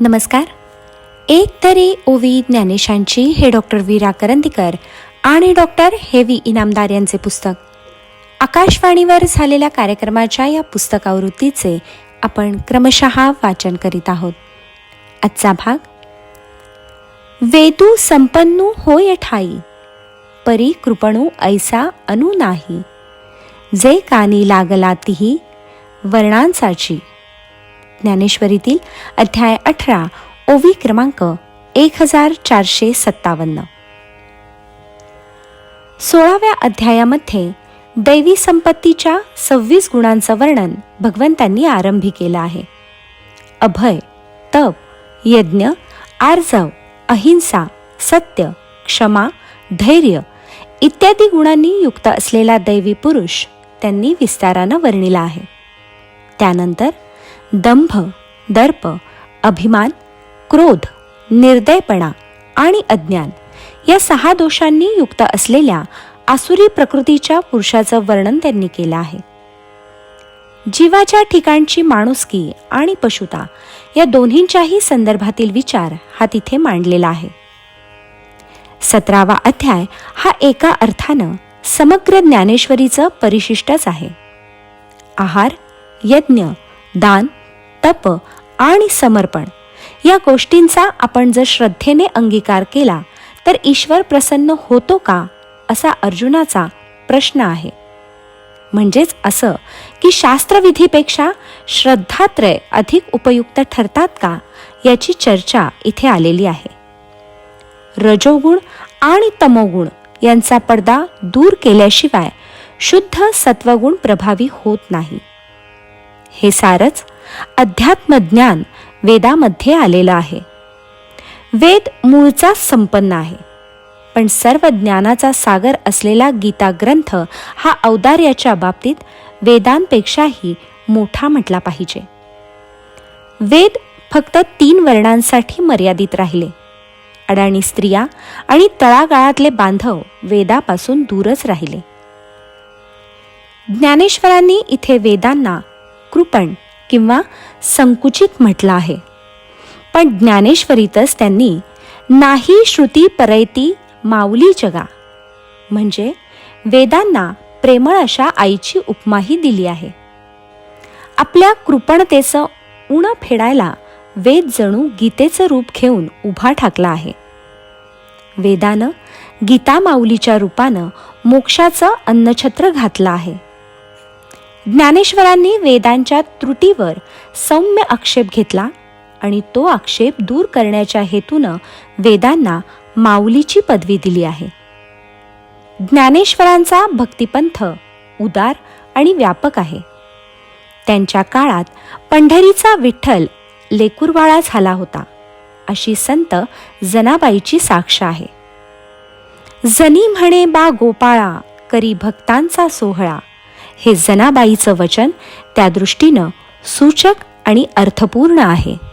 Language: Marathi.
नमस्कार. एक तरी ओवी ज्ञानेशांची हे डॉक्टर वीरा करंदीकर आणि डॉक्टर हेवी इनामदार यांचे पुस्तक. आकाशवाणीवर झालेल्या कार्यक्रमाच्या या पुस्तकावृत्तीचे आपण क्रमशः वाचन करीत आहोत. आजचा भाग वेदू संपन्नू होय ठाई परी कृपणू ऐसा अनु नाही. जे कानी लागला तिही वर्णांसाची. ज्ञानेश्वरीतील अध्याय अठरा ओवी क्रमांक एक हजार चारशे सत्तावन्न. सोळाव्या अध्यायामध्ये दैवी संपत्तीच्या सव्वीस गुणांचं वर्णन भगवंतांनी आरंभी केलं आहे. अभय तप यज्ञ आर्जव अहिंसा सत्य क्षमा धैर्य इत्यादी गुणांनी युक्त असलेला दैवी पुरुष त्यांनी विस्तारानं वर्णिला आहे. त्यानंतर दंभ दर्प अभिमान क्रोध निर्दयपणा आणि अज्ञान या सहा दोषांनी युक्त असलेल्या आसुरी प्रकृतीच्या पुरुषाचं वर्णन त्यांनी केलं आहे. जीवाच्या ठिकाणची माणुसकी आणि पशुता या दोन्हींच्याही संदर्भातील विचार हा तिथे मांडलेला आहे. सतरावा अध्याय हा एका अर्थानं समग्र ज्ञानेश्वरीचं परिशिष्टच आहे. आहार यज्ञ दान तप आणि समर्पण. या गोष्टींचा आपण जर श्रद्धेने अंगीकार केला तर ईश्वर प्रसन्न होतो का असा अर्जुनाचा प्रश्न आहे. म्हणजेच असं की शास्त्रविधीपेक्षा श्रद्धात्रय अधिक उपयुक्त ठरतात का याची चर्चा इथे आलेली आहे. रजोगुण आणि तमोगुण यांचा पडदा दूर केल्याशिवाय शुद्ध सत्वगुण प्रभावी होत नाही. हे सारच अध्यात्मज्ञान वेदामध्ये आलेलं आहे. वेद मूळचा संपन्न आहे. पण सर्व ज्ञानाचा सागर असलेला गीता ग्रंथ हा औदार्याच्या बाबतीत वेदांपेक्षाही मोठा म्हटला पाहिजे. वेद फक्त तीन वर्णांसाठी मर्यादित राहिले. अडाणी स्त्रिया आणि तळागाळातले बांधव वेदापासून दूरच राहिले. ज्ञानेश्वरांनी इथे वेदांना कृपण किंवा संकुचित म्हटलं आहे. पण ज्ञानेश्वरीतच त्यांनी नाही श्रुती परैती माऊली जगा. म्हणजे वेदांना प्रेमळ अशा आईची उपमाही दिली आहे. आपल्या कृपणतेचं उण फेडायला वेद जणू गीतेचं रूप घेऊन उभा ठाकला आहे. वेदानं गीता माऊलीच्या रूपानं मोक्षाचं अन्नछत्र घातलं आहे. ज्ञानेश्वरांनी वेदांच्या त्रुटीवर सौम्य आक्षेप घेतला आणि तो आक्षेप दूर करण्याच्या हेतूनं वेदांना माऊलीची पदवी दिली आहे. ज्ञानेश्वरांचा भक्तिपंथ उदार आणि व्यापक आहे. त्यांच्या काळात पंढरीचा विठ्ठल लेकुरवाळा झाला होता अशी संत जनाबाईची साक्ष आहे. जनी म्हणे बा गोपाळा करी भक्तांचा सोहळा. हे जनाबाईचं वचन त्या दृष्टीनं सूचक आणि अर्थपूर्ण आहे.